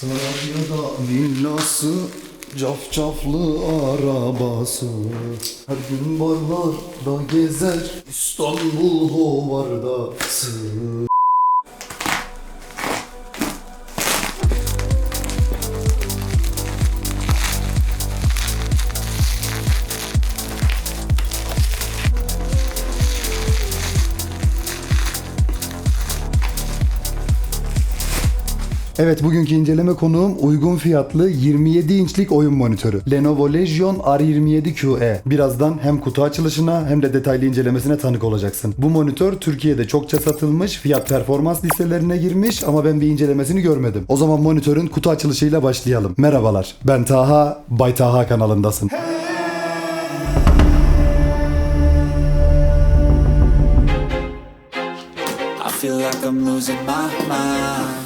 Sarabya'da villası Cafcaflı arabası. Her gün barlarda gezer İstanbul hovardası Evet bugünkü inceleme konuğum uygun fiyatlı 27 inçlik oyun monitörü. Lenovo Legion R27QE. Birazdan hem kutu açılışına hem de detaylı incelemesine tanık olacaksın. Bu monitör Türkiye'de çokça satılmış, fiyat performans listelerine girmiş ama ben bir incelemesini görmedim. O zaman monitörün kutu açılışıyla başlayalım. Merhabalar, ben Taha, Bay Taha kanalındasın. I feel like I'm losing my mind.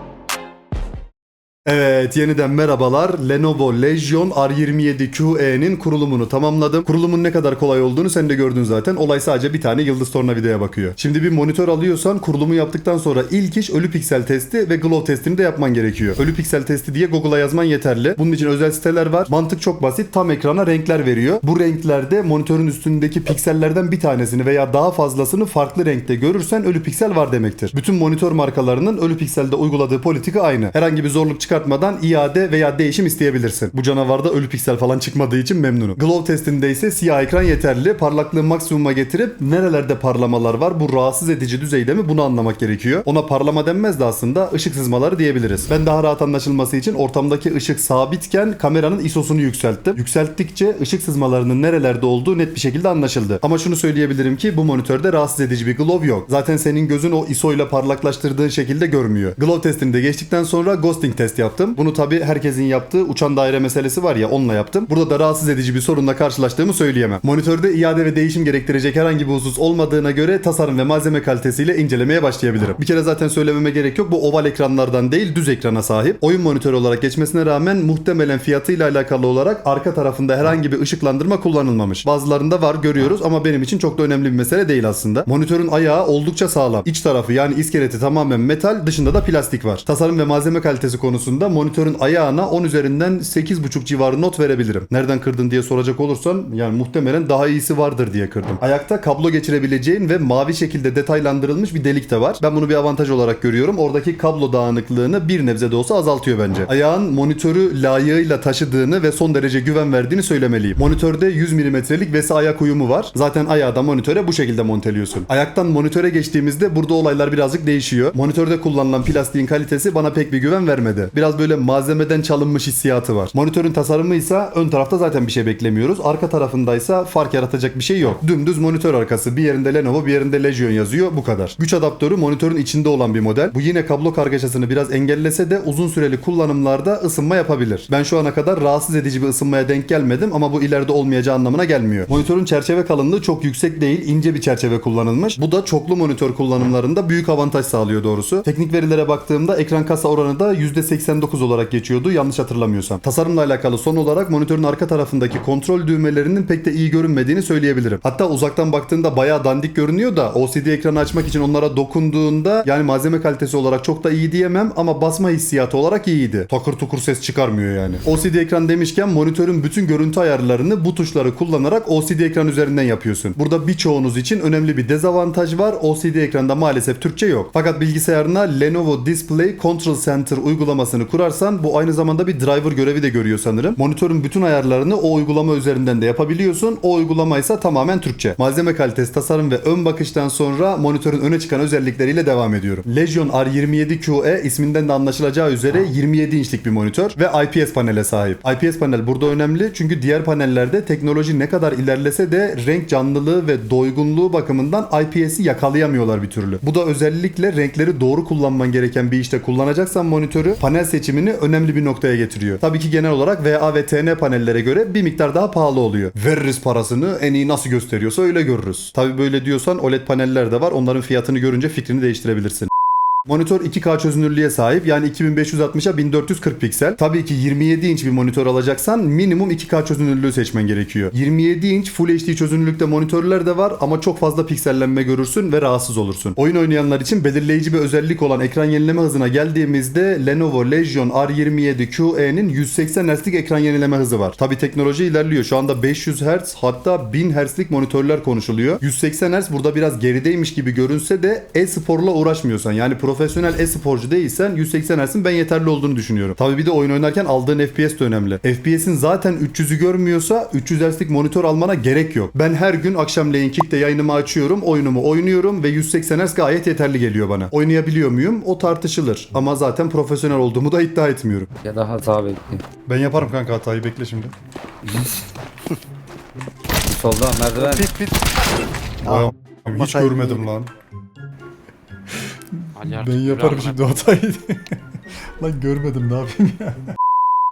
Evet yeniden merhabalar. Lenovo Legion R27QE'nin kurulumunu tamamladım. Kurulumun ne kadar kolay olduğunu sen de gördün zaten. Olay sadece bir tane yıldız tornavidaya bakıyor. Şimdi bir monitör alıyorsan kurulumu yaptıktan sonra ilk iş ölü piksel testi ve glow testini de yapman gerekiyor. Ölü piksel testi diye Google'a yazman yeterli. Bunun için özel siteler var. Mantık çok basit. Tam ekrana renkler veriyor. Bu renklerde monitörün üstündeki piksellerden bir tanesini veya daha fazlasını farklı renkte görürsen ölü piksel var demektir. Bütün monitör markalarının ölü pikselde uyguladığı politika aynı. Herhangi bir zorluk çıkartmadan iade veya değişim isteyebilirsin. Bu canavarda ölü piksel falan çıkmadığı için memnunum. Glow testinde ise siyah ekran yeterli. Parlaklığı maksimuma getirip nerelerde parlamalar var bu rahatsız edici düzeyde mi bunu anlamak gerekiyor. Ona parlama denmez de aslında ışık sızmaları diyebiliriz. Ben daha rahat anlaşılması için ortamdaki ışık sabitken kameranın ISO'sunu yükselttim. Yükselttikçe ışık sızmalarının nerelerde olduğu net bir şekilde anlaşıldı. Ama şunu söyleyebilirim ki bu monitörde rahatsız edici bir glow yok. Zaten senin gözün o ISO ile parlaklaştırdığın şekilde görmüyor. Glow testini de geçtikten sonra ghosting test yaptım. Bunu tabi herkesin yaptığı uçan daire meselesi var ya onunla yaptım. Burada da rahatsız edici bir sorunla karşılaştığımı söyleyemem. Monitörde iade ve değişim gerektirecek herhangi bir husus olmadığına göre tasarım ve malzeme kalitesiyle incelemeye başlayabilirim. Bir kere zaten söylememe gerek yok. Bu oval ekranlardan değil düz ekrana sahip. Oyun monitörü olarak geçmesine rağmen muhtemelen fiyatıyla alakalı olarak arka tarafında herhangi bir ışıklandırma kullanılmamış. Bazılarında var görüyoruz ama benim için çok da önemli bir mesele değil aslında. Monitörün ayağı oldukça sağlam. İç tarafı yani iskeleti tamamen metal, dışında da plastik var. Tasarım ve malzeme kalitesi konusunda monitörün ayağına 10 üzerinden 8.5 civarı not verebilirim. Nereden kırdın diye soracak olursan yani muhtemelen daha iyisi vardır diye kırdım. Ayakta kablo geçirebileceğin ve mavi şekilde detaylandırılmış bir delik de var. Ben bunu bir avantaj olarak görüyorum. Oradaki kablo dağınıklığını bir nebze de olsa azaltıyor bence. Ayağın monitörü layığıyla taşıdığını ve son derece güven verdiğini söylemeliyim. Monitörde 100 mm'lik VESA ayak uyumu var. Zaten ayağı da monitöre bu şekilde monteliyorsun. Ayaktan monitöre geçtiğimizde burada olaylar birazcık değişiyor. Monitörde kullanılan plastiğin kalitesi bana pek bir güven vermedi. Biraz böyle böyle malzemeden çalınmış hissiyatı var. Monitörün tasarımı ise ön tarafta zaten bir şey beklemiyoruz. Arka tarafındaysa fark yaratacak bir şey yok. Dümdüz monitör arkası. Bir yerinde Lenovo bir yerinde Legion yazıyor. Bu kadar. Güç adaptörü monitörün içinde olan bir model. Bu yine kablo kargaşasını biraz engellese de uzun süreli kullanımlarda ısınma yapabilir. Ben şu ana kadar rahatsız edici bir ısınmaya denk gelmedim ama bu ileride olmayacağı anlamına gelmiyor. Monitörün çerçeve kalınlığı çok yüksek değil. ince bir çerçeve kullanılmış. Bu da çoklu monitör kullanımlarında büyük avantaj sağlıyor doğrusu. Teknik verilere baktığımda ekran kasa oranı da %89 olarak geçiyordu yanlış hatırlamıyorsam. Tasarımla alakalı son olarak monitörün arka tarafındaki kontrol düğmelerinin pek de iyi görünmediğini söyleyebilirim. Hatta uzaktan baktığında bayağı dandik görünüyor da OCD ekranı açmak için onlara dokunduğunda yani malzeme kalitesi olarak çok da iyi diyemem ama basma hissiyatı olarak iyiydi. Takır tukur ses çıkarmıyor yani. OCD ekran demişken monitörün bütün görüntü ayarlarını bu tuşları kullanarak OCD ekran üzerinden yapıyorsun. Burada birçoğunuz için önemli bir dezavantaj var. OCD ekranda maalesef Türkçe yok. Fakat bilgisayarına Lenovo Display Control Center uygulamasını kurarsan bu aynı zamanda bir driver görevi de görüyor sanırım. Monitörün bütün ayarlarını o uygulama üzerinden de yapabiliyorsun. O uygulama ise tamamen Türkçe. Malzeme kalitesi, tasarım ve ön bakıştan sonra monitörün öne çıkan özellikleriyle devam ediyorum. Legion R27QE isminden de anlaşılacağı üzere 27 inçlik bir monitör ve IPS panele sahip. IPS panel burada önemli çünkü diğer panellerde teknoloji ne kadar ilerlese de renk canlılığı ve doygunluğu bakımından IPS'i yakalayamıyorlar bir türlü. Bu da özellikle renkleri doğru kullanman gereken bir işte kullanacaksan monitörü panel seçimini önemli bir noktaya getiriyor. Tabii ki genel olarak VA ve TN panellere göre bir miktar daha pahalı oluyor. Veririz parasını en iyi nasıl gösteriyorsa öyle görürüz. Tabii böyle diyorsan OLED paneller de var. Onların fiyatını görünce fikrini değiştirebilirsin. Monitör 2K çözünürlüğe sahip yani 2560'a 1440 piksel. Tabii ki 27 inç bir monitör alacaksan minimum 2K çözünürlüğü seçmen gerekiyor. 27 inç Full HD çözünürlükte monitörler de var ama çok fazla piksellenme görürsün ve rahatsız olursun. Oyun oynayanlar için belirleyici bir özellik olan ekran yenileme hızına geldiğimizde Lenovo Legion R27QE'nin 180 Hz'lik ekran yenileme hızı var. Tabii teknoloji ilerliyor. Şu anda 500 Hz hatta 1000 Hz'lik monitörler konuşuluyor. 180 Hz burada biraz gerideymiş gibi görünse de e-sporla uğraşmıyorsan yani profesyonel e-sporcu değilsen 180 Hz'in ben yeterli olduğunu düşünüyorum. Tabii bir de oyun oynarken aldığın FPS de önemli. FPS'in zaten 300'ü görmüyorsa 300 Hz'lik monitör almana gerek yok. Ben her gün akşamleyin Kick'te yayınımı açıyorum, oyunumu oynuyorum ve 180 Hz gayet yeterli geliyor bana. Oynayabiliyor muyum? O tartışılır. Ama zaten profesyonel olduğumu da iddia etmiyorum. Ya da hata bekliyor. Ben yaparım kanka hatayı bekle şimdi. Solda merdiven. Pit pit. Vay am- hiç masayı görmedim lan. Ali Ben artık yaparım yürü şimdi hatayı. lan görmedim ne yapayım ya.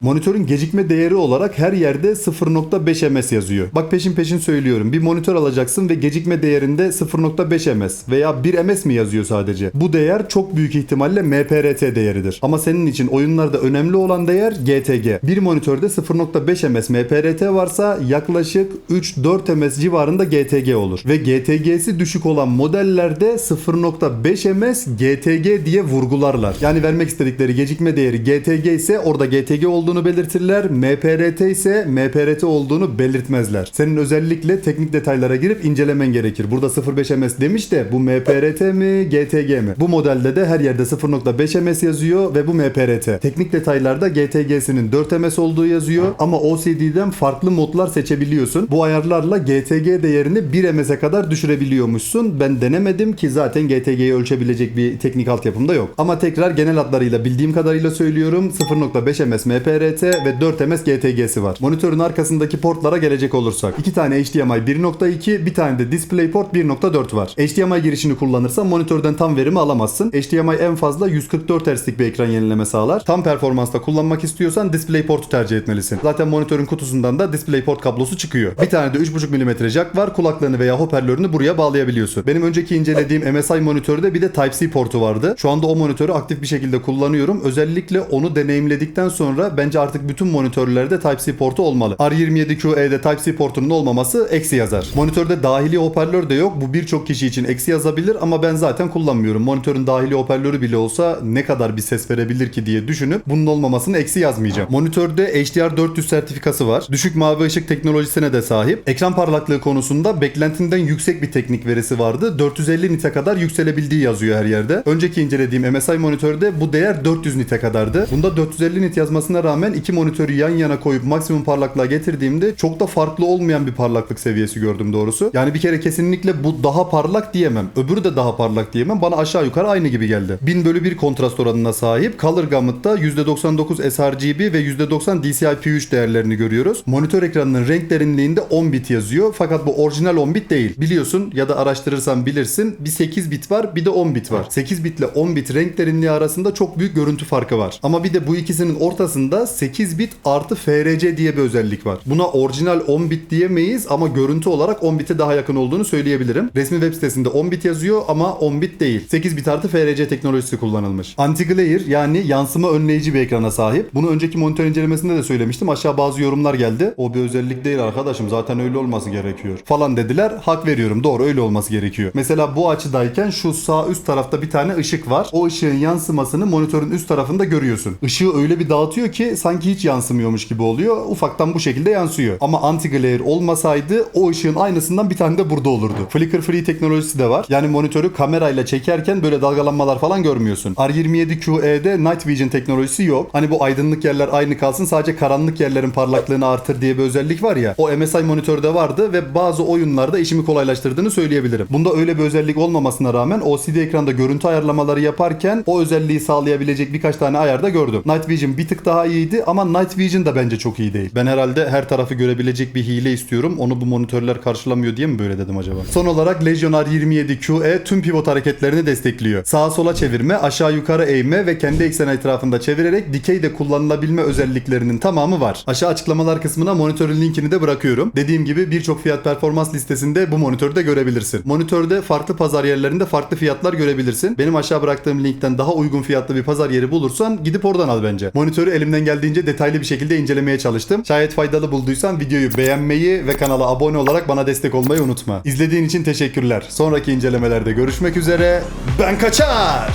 Monitörün gecikme değeri olarak her yerde 0.5 ms yazıyor. Bak peşin peşin söylüyorum. Bir monitör alacaksın ve gecikme değerinde 0.5 ms veya 1 ms mi yazıyor sadece? Bu değer çok büyük ihtimalle MPRT değeridir. Ama senin için oyunlarda önemli olan değer GTG. Bir monitörde 0.5 ms MPRT varsa yaklaşık 3-4 ms civarında GTG olur. Ve GTG'si düşük olan modellerde 0.5 ms GTG diye vurgularlar. Yani vermek istedikleri gecikme değeri GTG ise orada GTG olduğunu belirtirler. MPRT ise MPRT olduğunu belirtmezler. Senin özellikle teknik detaylara girip incelemen gerekir. Burada 0.5 ms demiş de bu MPRT mi GTG mi? Bu modelde de her yerde 0.5 ms yazıyor ve bu MPRT. Teknik detaylarda GTG'sinin 4 ms olduğu yazıyor ama OCD'den farklı modlar seçebiliyorsun. Bu ayarlarla GTG değerini 1 ms'e kadar düşürebiliyormuşsun. Ben denemedim ki zaten GTG'yi ölçebilecek bir teknik altyapım da yok. Ama tekrar genel adlarıyla bildiğim kadarıyla söylüyorum 0.5 ms MPRT ve 4 ms GTG'si var. Monitörün arkasındaki portlara gelecek olursak. 2 tane HDMI 1.2 bir tane de DisplayPort 1.4 var. HDMI girişini kullanırsan monitörden tam verimi alamazsın. HDMI en fazla 144 Hz'lik bir ekran yenileme sağlar. Tam performansta kullanmak istiyorsan DisplayPort'u tercih etmelisin. Zaten monitörün kutusundan da DisplayPort kablosu çıkıyor. Bir tane de 3.5 mm jack var. Kulaklığını veya hoparlörünü buraya bağlayabiliyorsun. Benim önceki incelediğim MSI monitörde bir de Type-C portu vardı. Şu anda o monitörü aktif bir şekilde kullanıyorum. Özellikle onu deneyimledikten sonra bence artık bütün monitörlerde Type-C portu olmalı. R27QE'de Type-C portunun olmaması eksi yazar. Monitörde dahili hoparlör de yok. Bu birçok kişi için eksi yazabilir ama ben zaten kullanmıyorum. Monitörün dahili hoparlörü bile olsa ne kadar bir ses verebilir ki diye düşünüp bunun olmamasını eksi yazmayacağım. Monitörde HDR400 sertifikası var. Düşük mavi ışık teknolojisine de sahip. Ekran parlaklığı konusunda beklentinden yüksek bir teknik verisi vardı. 450 nite kadar yükselebildiği yazıyor her yerde. Önceki incelediğim MSI monitörde bu değer 400 nite kadardı. Bunda 450 nit yazmasına rağmen rağmen iki monitörü yan yana koyup maksimum parlaklığa getirdiğimde çok da farklı olmayan bir parlaklık seviyesi gördüm doğrusu. Yani bir kere kesinlikle bu daha parlak diyemem. Öbürü de daha parlak diyemem. Bana aşağı yukarı aynı gibi geldi. 1000 bölü 1 kontrast oranına sahip. Color Gamut'ta %99 sRGB ve %90 DCI-P3 değerlerini görüyoruz. Monitör ekranının renk derinliğinde 10 bit yazıyor. Fakat bu orijinal 10 bit değil. Biliyorsun ya da araştırırsan bilirsin. Bir 8 bit var bir de 10 bit var. 8 bit ile 10 bit renk derinliği arasında çok büyük görüntü farkı var. Ama bir de bu ikisinin ortasında 8 bit artı FRC diye bir özellik var. Buna orijinal 10 bit diyemeyiz ama görüntü olarak 10 bite daha yakın olduğunu söyleyebilirim. Resmi web sitesinde 10 bit yazıyor ama 10 bit değil. 8 bit artı FRC teknolojisi kullanılmış. Anti-glare yani yansıma önleyici bir ekrana sahip. Bunu önceki monitör incelemesinde de söylemiştim. Aşağı bazı yorumlar geldi. O bir özellik değil arkadaşım zaten öyle olması gerekiyor falan dediler. Hak veriyorum doğru öyle olması gerekiyor. Mesela bu açıdayken şu sağ üst tarafta bir tane ışık var. O ışığın yansımasını monitörün üst tarafında görüyorsun. Işığı öyle bir dağıtıyor ki sanki hiç yansımıyormuş gibi oluyor. Ufaktan bu şekilde yansıyor. Ama anti-glare olmasaydı o ışığın aynısından bir tane de burada olurdu. Flicker free teknolojisi de var. Yani monitörü kamerayla çekerken böyle dalgalanmalar falan görmüyorsun. R27QE'de Night Vision teknolojisi yok. Hani bu aydınlık yerler aynı kalsın sadece karanlık yerlerin parlaklığını artır diye bir özellik var ya. O MSI monitörde vardı ve bazı oyunlarda işimi kolaylaştırdığını söyleyebilirim. Bunda öyle bir özellik olmamasına rağmen OCD ekranda görüntü ayarlamaları yaparken o özelliği sağlayabilecek birkaç tane ayarda gördüm. Night Vision bir tık daha iyiydi ama Night Vision da bence çok iyi değil. Ben herhalde her tarafı görebilecek bir hile istiyorum. Onu bu monitörler karşılamıyor diye mi böyle dedim acaba? Son olarak Legion R27QE tüm pivot hareketlerini destekliyor. Sağa sola çevirme, aşağı yukarı eğme ve kendi ekseni etrafında çevirerek dikey de kullanılabilme özelliklerinin tamamı var. Aşağı açıklamalar kısmına monitörün linkini de bırakıyorum. Dediğim gibi birçok fiyat performans listesinde bu monitörü de görebilirsin. Monitörde farklı pazar yerlerinde farklı fiyatlar görebilirsin. Benim aşağı bıraktığım linkten daha uygun fiyatlı bir pazar yeri bulursan gidip oradan al bence. Monitörü elimden geldiğince detaylı bir şekilde incelemeye çalıştım. Şayet faydalı bulduysan videoyu beğenmeyi ve kanala abone olarak bana destek olmayı unutma. İzlediğin için teşekkürler. Sonraki incelemelerde görüşmek üzere. Ben kaçar.